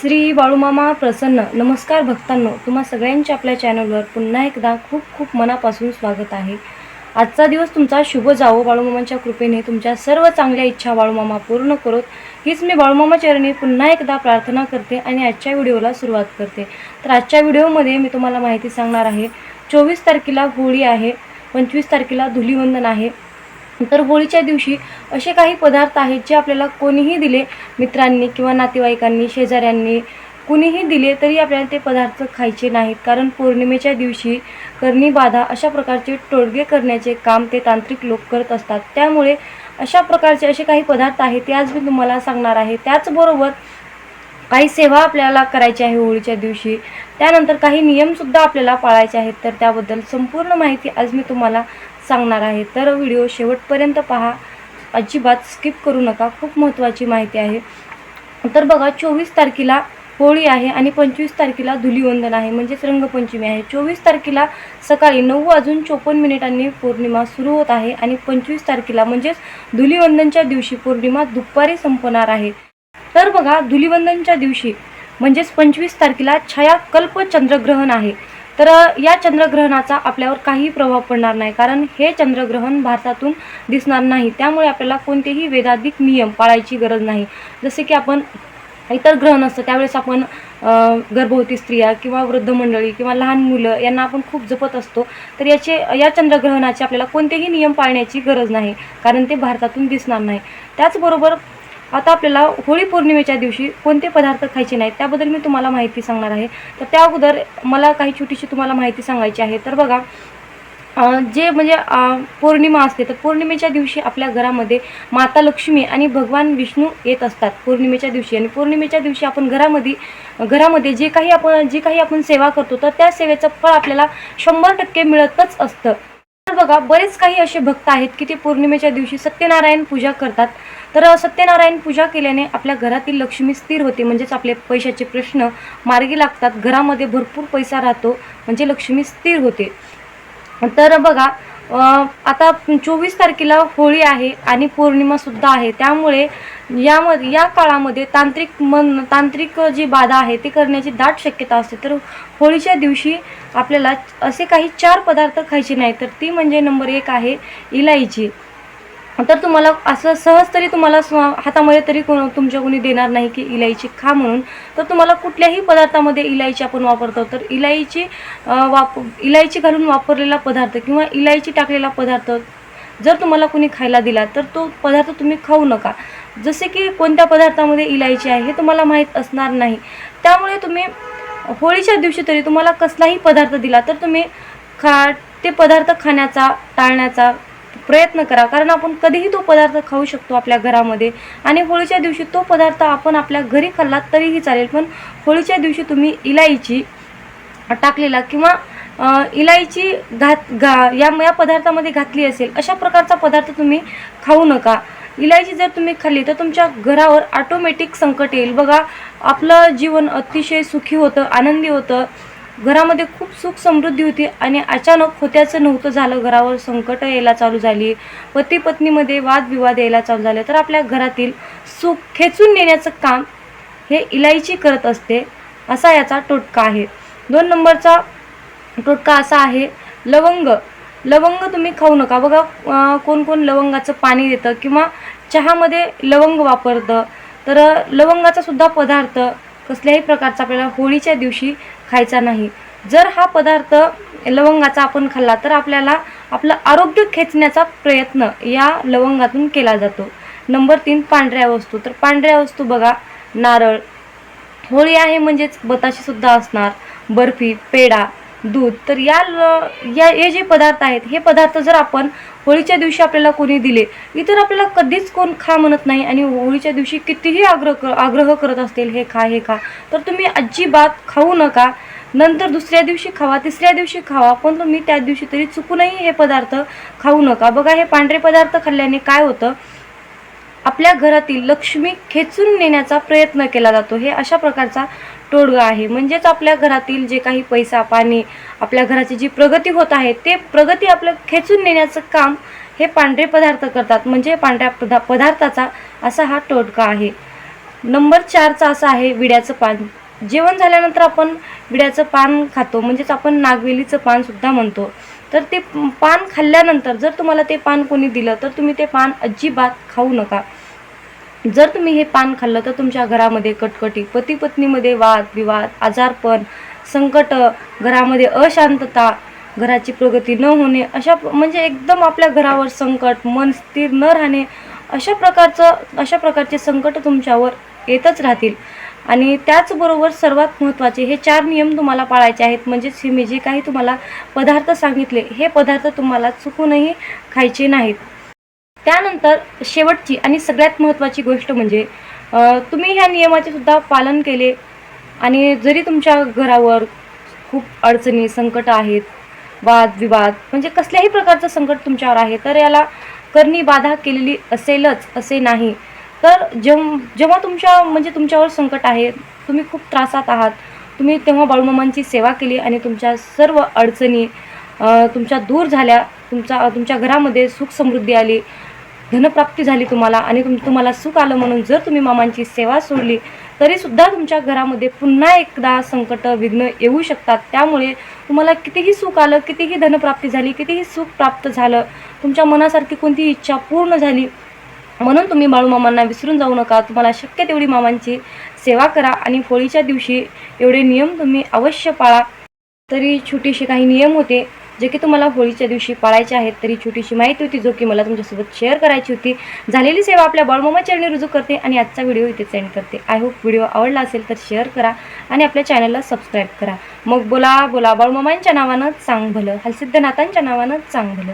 श्री बाळूमामा प्रसन्न. नमस्कार भक्तांनो. तुम्हा सगळ्यांच्या आपल्या चॅनलवर पुन्हा एकदा खूप खूप मनापासून स्वागत आहे. आजचा दिवस तुमचा शुभ जावो. बाळूमामांच्या कृपेने तुमच्या सर्व चांगल्या इच्छा बाळूमामा पूर्ण करोत. हीच मी बाळूमामा चरणी पुन्हा एकदा प्रार्थना करते आणि आजच्या व्हिडिओला सुरुवात करते. तर आजच्या व्हिडिओमध्ये मी तुम्हाला माहिती सांगणार आहे. चोवीस तारखेला होळी आहे. पंचवीस तारखेला धुलीवंदन आहे. तर होळीच्या दिवशी असे काही पदार्थ आहेत जे आपल्याला कोणीही दिले मित्रांनी किंवा नातेवाईकांनी शेजाऱ्यांनी कुणीही दिले तरी आपल्याला ते पदार्थ खायचे नाहीत. कारण पौर्णिमेच्या दिवशी करणी बाधा अशा प्रकारचे टोळगे करण्याचे काम ते तांत्रिक लोक करत असतात. त्यामुळे अशा प्रकारचे असे काही पदार्थ आहेत ते आज मी तुम्हाला सांगणार आहे. त्याचबरोबर काही सेवा आपल्याला करायची आहे होळीच्या दिवशी. त्यानंतर काही नियमसुद्धा आपल्याला पाळायचे आहेत. तर त्याबद्दल संपूर्ण माहिती आज मी तुम्हाला सांगणार आहे. तर व्हिडिओ शेवटपर्यंत पहा. अजिबात स्किप करू नका. खूप महत्त्वाची माहिती आहे. तर बघा चोवीस तारखेला होळी आहे आणि पंचवीस तारखेला धुलीवंदन आहे. म्हणजेच रंगपंचमी आहे. चोवीस तारखेला सकाळी नऊ वाजून चोपन्न मिनिटांनी पौर्णिमा सुरू होत आहे आणि पंचवीस तारखेला म्हणजेच धुलीवंदनच्या दिवशी पौर्णिमा दुपारी संपणार आहे. तर बघा धुलीवंदनच्या दिवशी म्हणजेच पंचवीस तारखेला छायाकल्प चंद्रग्रहण आहे. तर या चंद्रग्रहणाचा आपल्यावर काही प्रभाव पडणार नाही कारण हे चंद्रग्रहण भारतातून दिसणार नाही. त्यामुळे आपल्याला कोणतेही वेदाधिक नियम पाळायची गरज नाही. जसे की आपण इतर ग्रहण असतं त्यावेळेस आपण गर्भवती स्त्रिया किंवा वृद्ध मंडळी किंवा लहान मुलं यांना आपण खूप जपत असतो. तर याचे या चंद्रग्रहणाचे आपल्याला कोणतेही नियम पाळण्याची गरज नाही कारण ते भारतातून दिसणार नाही. त्याचबरोबर आता आपल्याला होळी पौर्णिमेच्या दिवशी कोणते पदार्थ खायचे नाहीत त्याबद्दल मी तुम्हाला माहिती सांगणार आहे. तर त्या अगोदर मला काही छोटीशी तुम्हाला माहिती सांगायची आहे. तर बघा जे म्हणजे पौर्णिमा असते तर पौर्णिमेच्या दिवशी आपल्या घरामध्ये माता लक्ष्मी आणि भगवान विष्णू येत असतात पौर्णिमेच्या दिवशी. आणि पौर्णिमेच्या दिवशी आपण घरामध्ये घरामध्ये जे काही आपण जे काही आपण सेवा करतो तर त्या सेवेचं फळ आपल्याला शंभर टक्के मिळतच असतं. बघा बरेच काही असे भक्त आहेत की ते पौर्णिमेच्या दिवशी सत्यनारायण पूजा करतात. तर सत्यनारायण पूजा केल्याने आपल्या घरातील लक्ष्मी स्थिर होते. म्हणजेच आपले पैशाचे प्रश्न मार्गी लागतात. घरामध्ये भरपूर पैसा राहतो म्हणजे लक्ष्मी स्थिर होते. तर बघा आता चोवीस तारखेला होळी आहे आणि पौर्णिमासुद्धा आहे. त्यामुळे यामध्ये या काळामध्ये तांत्रिक मन तांत्रिक जी बाधा आहे ती करण्याची दाट शक्यता असते. तर होळीच्या दिवशी आपल्याला असे काही चार पदार्थ खायचे नाही तर ती म्हणजे नंबर एक आहे इलायची. तर तुम्हाला असं सहज तरी तुम्हाला स्व हातामध्ये तरी कोण तुमच्या कोणी देणार नाही की इलायची खा म्हणून. तर तुम्हाला कुठल्याही पदार्थामध्ये इलायची आपण वापरतो. तर इलायची वाप इलायची घालून वापरलेला पदार्थ किंवा इलायची टाकलेला पदार्थ जर तुम्हाला कोणी खायला दिला तर तो पदार्थ तुम्ही खाऊ नका. जसे की कोणत्या पदार्थामध्ये इलायची आहे हे तुम्हाला माहीत असणार नाही. त्यामुळे तुम्ही होळीच्या दिवशी तरी तुम्हाला कसलाही पदार्थ दिला तर तुम्ही खा ते पदार्थ खाण्याचा टाळण्याचा प्रयत्न करा. कारण आपण कधीही तो पदार्थ खाऊ शकतो आपल्या घरामध्ये. आणि होळीच्या दिवशी तो पदार्थ आपण आपल्या घरी खाल्लात तरीही चालेल. पण होळीच्या दिवशी तुम्ही इलायची टाकलेला किंवा इलायची घात घा या या पदार्थामध्ये घातली असेल अशा प्रकारचा पदार्थ तुम्ही खाऊ नका. इलायची जर तुम्ही खाल्ली तर तुमच्या घरावर ऑटोमॅटिक संकट येईल. बघा आपलं जीवन अतिशय सुखी होतं आनंदी होतं. घरामध्ये खूप सुख समृद्धी होती आणि अचानक होत्याचं नव्हतं झालं. घरावर संकट यायला चालू झाली. पती पत्नीमध्ये वादविवाद यायला चालू झाले. तर आपल्या घरातील सुख खेचून नेण्याचं काम हे इलायची करत असते असा याचा टोटका आहे. दोन नंबरचा टोटका असा आहे. लवंग. लवंग तुम्ही खाऊ नका. बघा कोण कोण लवंगाचं पाणी देतं किंवा चहामध्ये लवंग वापरतं. तर लवंगाचा सुद्धा पदार्थ कसल्याही प्रकारचा आपल्याला होळीच्या दिवशी खायचा नाही. जर हा पदार्थ लवंगाचा आपण खाल्ला तर आपल्याला आपलं आरोग्य खेचण्याचा प्रयत्न या लवंगातून केला जातो. नंबर तीन पांढऱ्या वस्तू. तर पांढऱ्या वस्तू बघा नारळ. होळी आहे म्हणजेच बताशेसुद्धा असणार. बर्फी पेढा दूध. तर या ल- या हे जे पदार्थ आहेत हे पदार्थ जर आपण होळीच्या दिवशी आपल्याला कोणी दिले इतर आपल्याला कधीच कोण खा म्हणत नाही आणि होळीच्या दिवशी कितीही आग्रह क- आग्रह करत असतील हे खा हे खा तर तुम्ही अजिबात खाऊ नका. नंतर दुसऱ्या दिवशी खावा तिसऱ्या दिवशी खावा पण तुम्ही त्या दिवशी तरी चुकूनही हे पदार्थ खाऊ नका. बघा हे पांढरे पदार्थ खाल्ल्याने काय होतं? आपल्या घरातील लक्ष्मी खेचून नेण्याचा प्रयत्न केला जातो. हे अशा प्रकारचा तोडगा आहे. म्हणजेच आपल्या घरातील जे काही पैसा पाणी आपल्या घराची जी प्रगती होत आहे ते प्रगती आपलं खेचून नेण्याचं काम हे पांढरे पदार्थ करतात. म्हणजे पांढऱ्या पदा पदार्थाचा असा हा टोटका आहे. नंबर चारचा असा आहे विड्याचं पान. जेवण झाल्यानंतर आपण विड्याचं पान खातो. म्हणजेच आपण नागवेलीचं पानसुद्धा म्हणतो. तर ते पान खाल्ल्यानंतर जर तुम्हाला ते पान कोणी दिलं तर तुम्ही ते पान अजिबात खाऊ नका. जर तुम्ही हे पान खाल्लं तर तुमच्या घरामध्ये कटकटी पती पत्नीमध्ये वाद विवाद आजारपण संकट घरामध्ये अशांतता घराची प्रगती न होणे अशा म्हणजे एकदम आपल्या घरावर संकट मन स्थिर न राहणे अशा प्रकारचं अशा प्रकारचे संकट तुमच्यावर येतच राहतील. आणि त्याचबरोबर सर्वात महत्त्वाचे हे चार नियम तुम्हाला पाळायचे आहेत. म्हणजेच हे मी जे काही तुम्हाला पदार्थ सांगितले हे पदार्थ तुम्हाला चुकूनही खायचे नाहीत. त्यानंतर शेवटची आणि सगळ्यात महत्त्वाची गोष्ट म्हणजे तुम्ही ह्या नियमाचे सुद्धा पालन केले आणि जरी तुमच्या घरावर खूप अडचणी संकट आहेत वाद विवाद म्हणजे कसल्याही प्रकारचं संकट तुमच्यावर आहे तर याला करणी बाधा केलेली असेलच असे नाही. तर जेव जेव्हा तुमच्या म्हणजे तुमच्यावर संकट आहे तुम्ही खूप त्रासात आहात तुम्ही तेव्हा बाळूमामांची सेवा केली आणि तुमच्या सर्व अडचणी तुमच्या दूर झाल्या तुमचा तुमच्या घरामध्ये सुख समृद्धी आली धनप्राप्ती झाली तुम्हाला आणि तुम तुम्हाला सुख आलं म्हणून जर तुम्ही मामांची सेवा सोडली तरीसुद्धा तुमच्या घरामध्ये पुन्हा एकदा संकट विघ्न येऊ शकतात. त्यामुळे तुम्हाला कितीही सुख आलं कितीही धनप्राप्ती झाली कितीही सुख प्राप्त झालं तुमच्या मनासारखी कोणती इच्छा पूर्ण झाली म्हणून तुम्ही बाळूमामांना विसरून जाऊ नका. तुम्हाला शक्य तेवढी मामांची सेवा करा आणि होळीच्या दिवशी एवढे नियम तुम्ही अवश्य पाळा. तरी छोटीशी काही नियम होते. जे की तुम्हाला होळीच्या दिवशी पाळायचे आहेत तरी छोटीशी माहिती होती जो की मला तुमच्यासोबत शेअर करायची होती. झालेली सेवा आपल्या बळमोमा चरणी रुजू करते आणि आजचा व्हिडिओ इथे सेंड करते. आय होप व्हिडिओ आवडला असेल तर शेअर करा आणि आपल्या चॅनलला सबस्क्राईब करा. मग बोला बोला बळमोमांच्या नावानं चांग भलं हलसिद्धनाथांच्या नावानं चांग भलं